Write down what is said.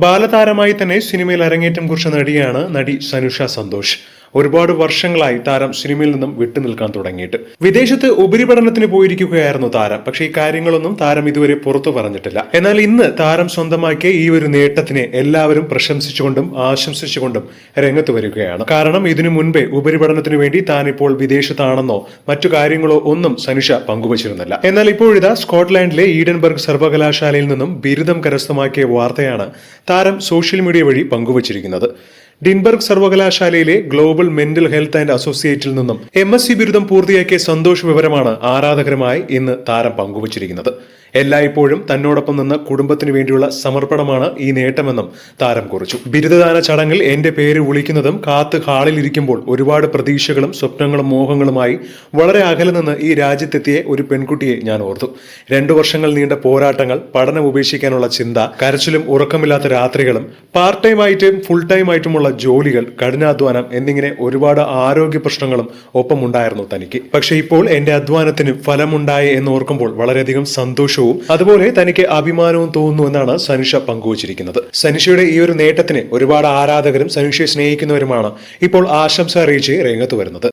ബാലതാരമായി തന്നെ സിനിമയിൽ അരങ്ങേറ്റം കുറിച്ച നടിയാണ് നടി സനുഷ സന്തോഷ്. ഒരുപാട് വർഷങ്ങളായി താരം സിനിമയിൽ നിന്നും വിട്ടുനിൽക്കാൻ തുടങ്ങിയിട്ട്. വിദേശത്ത് ഉപരിപഠനത്തിന് പോയിരിക്കുകയായിരുന്നു താരം. പക്ഷേ ഈ കാര്യങ്ങളൊന്നും താരം ഇതുവരെ പുറത്തു പറഞ്ഞിട്ടില്ല. എന്നാൽ ഇന്ന് താരം സ്വന്തമാക്കിയ ഈ ഒരു നേട്ടത്തിനെ എല്ലാവരും പ്രശംസിച്ചുകൊണ്ടും ആശംസിച്ചുകൊണ്ടും രംഗത്ത് വരികയാണ്. കാരണം ഇതിനു മുൻപേ ഉപരിപഠനത്തിന് വേണ്ടി താൻ ഇപ്പോൾ വിദേശത്താണെന്നോ മറ്റു കാര്യങ്ങളോ ഒന്നും സനുഷ പങ്കുവച്ചിരുന്നില്ല. എന്നാൽ ഇപ്പോഴിതാ സ്കോട്ട്ലാൻഡിലെ ഈഡൻബർഗ് സർവകലാശാലയിൽ നിന്നും ബിരുദം കരസ്ഥമാക്കിയ വാർത്തയാണ് താരം സോഷ്യൽ മീഡിയ വഴി പങ്കുവച്ചിരിക്കുന്നത്. ഡിൻബർഗ് സർവകലാശാലയിലെ ഗ്ലോബൽ മെന്റൽ ഹെൽത്ത് ആൻഡ് അസോസിയേറ്റിൽ നിന്നും എം എസ് സി ബിരുദം പൂർത്തിയാക്കിയ സന്തോഷ് വിവരമാണ് ആരാധകരുമായി ഇന്ന് താരം പങ്കുവച്ചിരിക്കുന്നത്. എല്ലായ്പ്പോഴും തന്നോടൊപ്പം നിന്ന് കുടുംബത്തിന് വേണ്ടിയുള്ള സമർപ്പണമാണ് ഈ നേട്ടമെന്നും താരം കുറിച്ചു. ബിരുദദാന ചടങ്ങിൽ എന്റെ പേര് വിളിക്കുന്നതും കാത്ത് ഹാളിൽ ഇരിക്കുമ്പോൾ ഒരുപാട് പ്രതീക്ഷകളും സ്വപ്നങ്ങളും മോഹങ്ങളുമായി വളരെ അകലെ നിന്ന് ഈ രാജ്യത്തെത്തിയ ഒരു പെൺകുട്ടിയെ ഞാൻ ഓർത്തു. രണ്ടു വർഷങ്ങൾ നീണ്ട പോരാട്ടങ്ങൾ പഠനം ഉപേക്ഷിക്കാനുള്ള ചിന്ത കരച്ചിലും ഉറക്കമില്ലാത്ത രാത്രികളും പാർട്ട് ടൈം ആയിട്ടും ഫുൾ ടൈം ആയിട്ടുമുള്ള ജോലികൾ കഠിനാധ്വാനം എന്നിങ്ങനെ ഒരുപാട് ആരോഗ്യ പ്രശ്നങ്ങളും ഒപ്പമുണ്ടായിരുന്നു തനിക്ക്. പക്ഷേ ഇപ്പോൾ എന്റെ അധ്വാനത്തിന് ഫലമുണ്ടായി എന്ന് ഓർക്കുമ്പോൾ വളരെയധികം സന്തോഷവും അതുപോലെ തനിക്ക് അഭിമാനവും തോന്നുന്നു എന്നാണ് സനുഷ പങ്കുവച്ചിരിക്കുന്നത്. സനുഷയുടെ ഈ ഒരു നേട്ടത്തിന് ഒരുപാട് ആരാധകരും സനുഷയെ സ്നേഹിക്കുന്നവരുമാണ് ഇപ്പോൾ ആശംസ അറിയിച്ച് രംഗത്ത് വരുന്നത്.